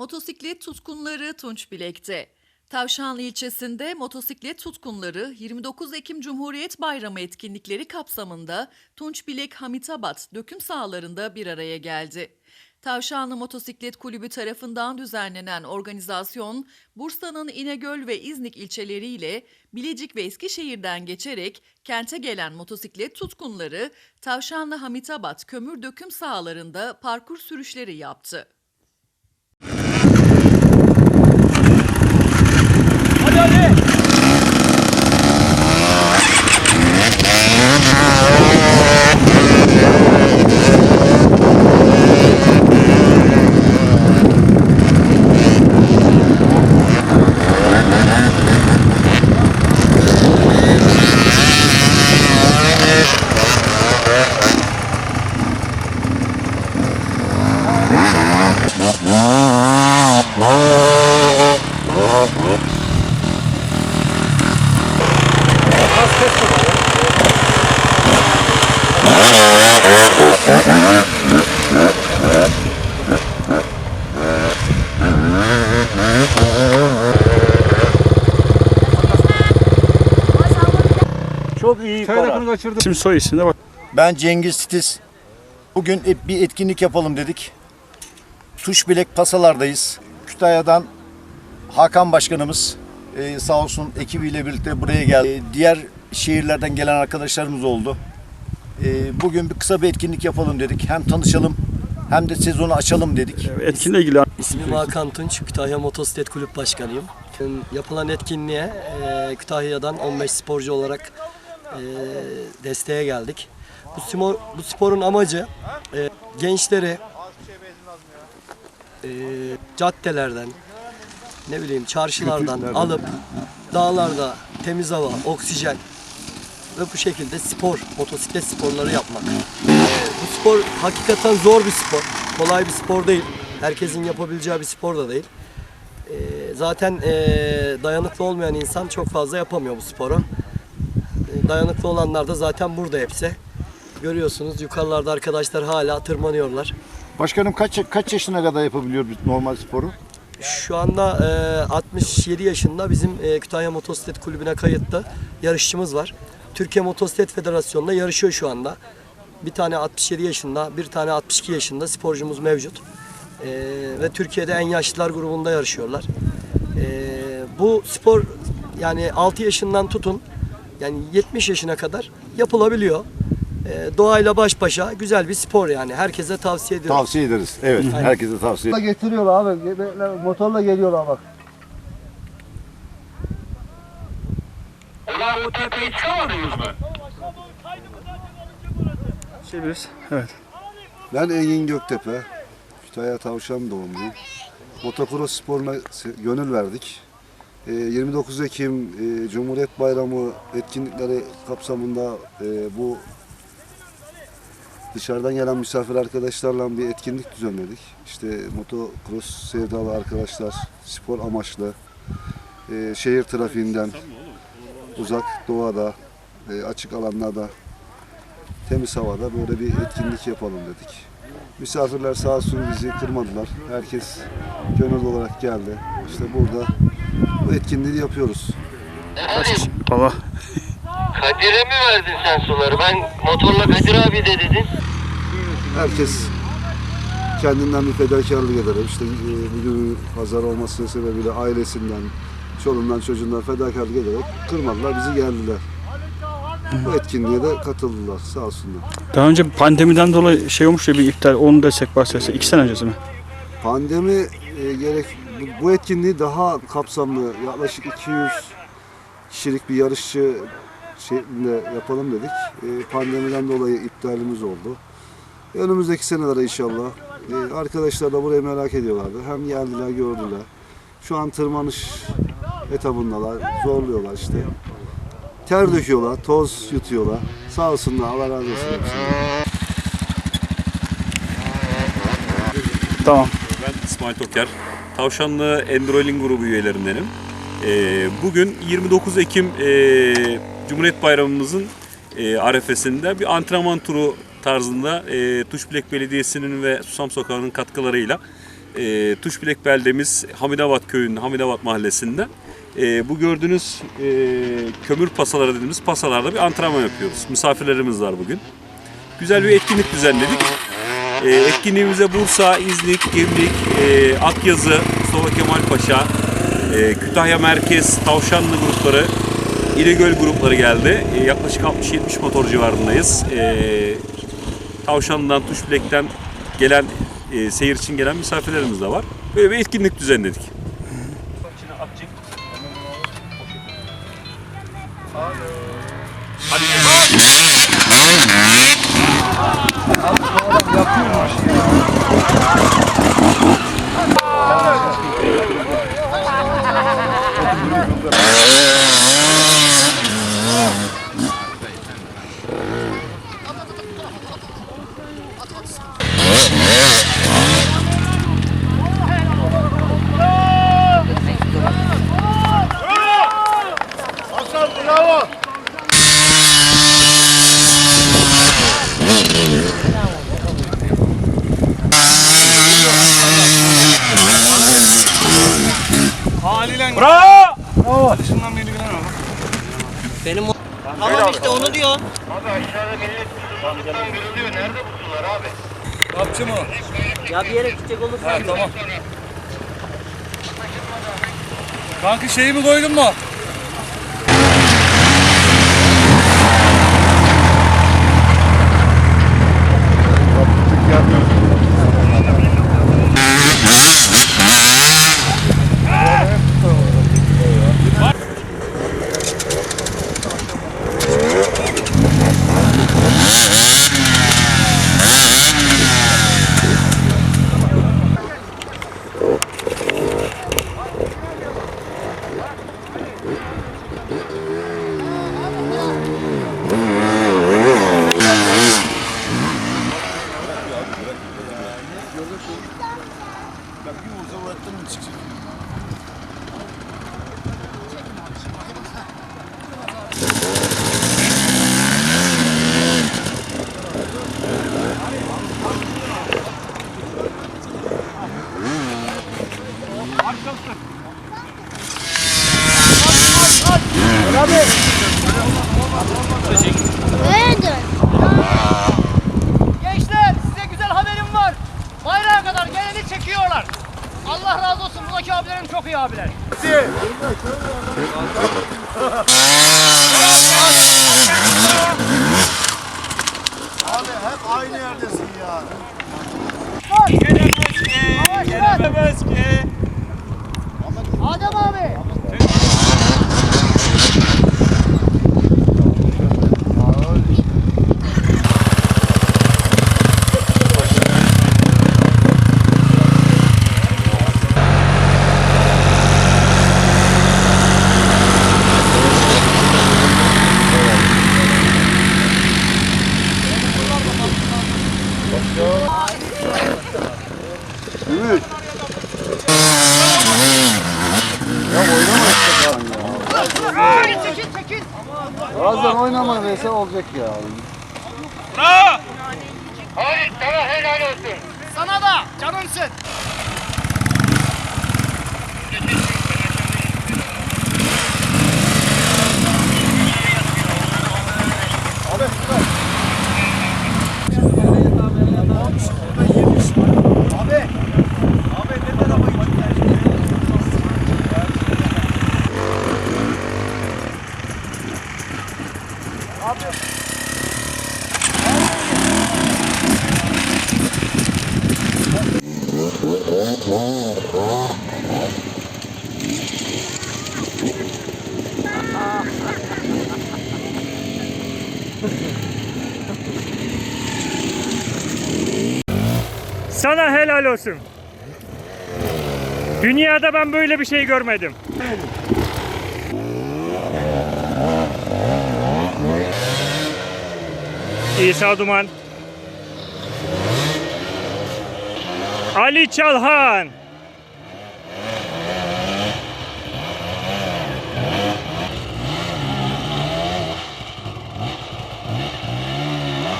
Motosiklet tutkunları Tunç Bilek'te. Tavşanlı ilçesinde motosiklet tutkunları 29 Ekim Cumhuriyet Bayramı etkinlikleri kapsamında Tunç Bilek Hamitabat döküm sahalarında bir araya geldi. Tavşanlı Motosiklet Kulübü tarafından düzenlenen organizasyon, Bursa'nın İnegöl ve İznik ilçeleriyle Bilecik ve Eskişehir'den geçerek kente gelen motosiklet tutkunları Tavşanlı Hamitabat kömür döküm sahalarında parkur sürüşleri yaptı. Çok iyi karar. Şimdi soy ismine bak. Ben Cengiz Titiz. Bugün et- bir etkinlik yapalım dedik. Tuş Bilek Pasalar'dayız. Kütahya'dan Hakan Başkanımız e, sağ olsun ekibiyle birlikte buraya geldi. E, diğer şehirlerden gelen arkadaşlarımız oldu. E, bugün bir kısa bir etkinlik yapalım dedik. Hem tanışalım hem de sezonu açalım dedik. Etkinliğe ilgili İsmim Hakan Tunç, Kütahya Motosiklet Kulüp Başkanıyım. Yapılan etkinliğe e, Kütahya'dan 15 sporcu olarak e, desteğe geldik. Bu, spor, bu sporun amacı e, gençleri e, caddelerden, ne bileyim çarşılardan alıp dağlarda temiz hava, oksijen ve bu şekilde spor, motosiklet sporları yapmak. E, bu spor hakikaten zor bir spor. Kolay bir spor değil. Herkesin yapabileceği bir spor da değil. E, zaten e, dayanıklı olmayan insan çok fazla yapamıyor bu sporu. Dayanıklı olanlar da zaten burada hepsi. Görüyorsunuz yukarılarda arkadaşlar hala tırmanıyorlar. Başkanım kaç kaç yaşına kadar yapabiliyor normal sporu? Şu anda e, 67 yaşında bizim e, Kütahya Motosiklet Kulübü'ne kayıtlı yarışçımız var. Türkiye Motosiklet Federasyonu'nda yarışıyor şu anda. Bir tane 67 yaşında, bir tane 62 yaşında sporcumuz mevcut. E, ve Türkiye'de en yaşlılar grubunda yarışıyorlar. E, bu spor yani 6 yaşından tutun yani 70 yaşına kadar yapılabiliyor. E, doğayla baş başa güzel bir spor yani. Herkese tavsiye ediyorum. Tavsiye ederiz. Evet, herkese tavsiye Motorla getiriyorlar abi. Motorla geliyorlar bak. Ulan bu tepeye çıkamadınız mı? Çeviririz. Evet. Ben Engin Göktepe. Kütahya Tavşan doğumluyum. Motokros sporuna gönül verdik. Ee, 29 Ekim e, Cumhuriyet Bayramı etkinlikleri kapsamında e, bu dışarıdan gelen misafir arkadaşlarla bir etkinlik düzenledik. İşte motokros sevdalı arkadaşlar, spor amaçlı, e, şehir trafiğinden uzak, doğada, açık alanlarda temiz havada böyle bir etkinlik yapalım dedik. Misafirler sağ olsun bizi kırmadılar. Herkes gönüllü olarak geldi. İşte burada bu etkinliği yapıyoruz. Allah. Kadir'e mi verdin sen suları? Ben motorla Kadir abi de dedin. Herkes kendinden bir fedakarlık eder. İşte e, bugün pazar olması sebebiyle ailesinden, çoluğundan çocuğundan fedakarlık ederek kırmadılar, bizi geldiler. Bu etkinliğe de katıldılar sağ olsunlar. Daha önce pandemiden dolayı şey olmuş ya bir iptal. Onu desek bahsetse. iki sene öncesi mi? Pandemi e, gerek bu- bu etkinliği daha kapsamlı yaklaşık 200 kişilik bir yarışçı şeklinde yapalım dedik. E, pandemiden dolayı iptalimiz oldu. Önümüzdeki senelere inşallah e, arkadaşlar da burayı merak ediyorlardı. Hem geldiler gördüler. Şu an tırmanış etabındalar. Zorluyorlar işte. Ter döküyorlar, toz yutuyorlar. Sağ olsunlar, Allah razı olsun hepsinden. Tamam. Ben İsmail Toker. Tavşanlı Endurolin grubu üyelerindenim. Ee, bugün 29 Ekim e, Cumhuriyet Bayramımızın e, arefesinde bir antrenman turu tarzında Tuşbilek Belediyesi'nin ve Susam Sokağı'nın katkılarıyla Tuşbilek beldemiz Hamidabat köyünün Hamidabat mahallesinde. Bu gördüğünüz kömür pasaları dediğimiz pasalarda bir antrenman yapıyoruz. Misafirlerimiz var bugün. Güzel bir etkinlik düzenledik. E, etkinliğimize Bursa, İznik, Gemlik, e, Akyazı, Mustafa Kemal Paşa, e, Kütahya Merkez, Tavşanlı grupları, İnegöl grupları geldi. E, yaklaşık 60-70 motor civarındayız. E, Tavşanlı'dan, Tuşbilek'ten gelen, e, seyir için gelen misafirlerimiz de var. Böyle bir etkinlik düzenledik. Bravo! Tamam işte onu diyor. Abi aşağıda millet tutuktan görülüyor. Nerede bu sular abi? Kapçı mı? Ya bir yere gidecek olursan. Ha tamam. Kanka şeyi mi koydun mu? Allah razı olsun buradaki abilerim çok iyi abiler. Gelemez ki. Adem abi. Vs olacak ya. Hayır sana helal olsun. Sana da canımsın. Sana helal olsun. Dünyada ben böyle bir şey görmedim. İsa Duman. Ali Çalhan.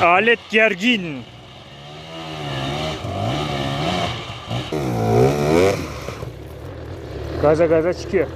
Alet Gergin. Gaza gaza çıkıyor.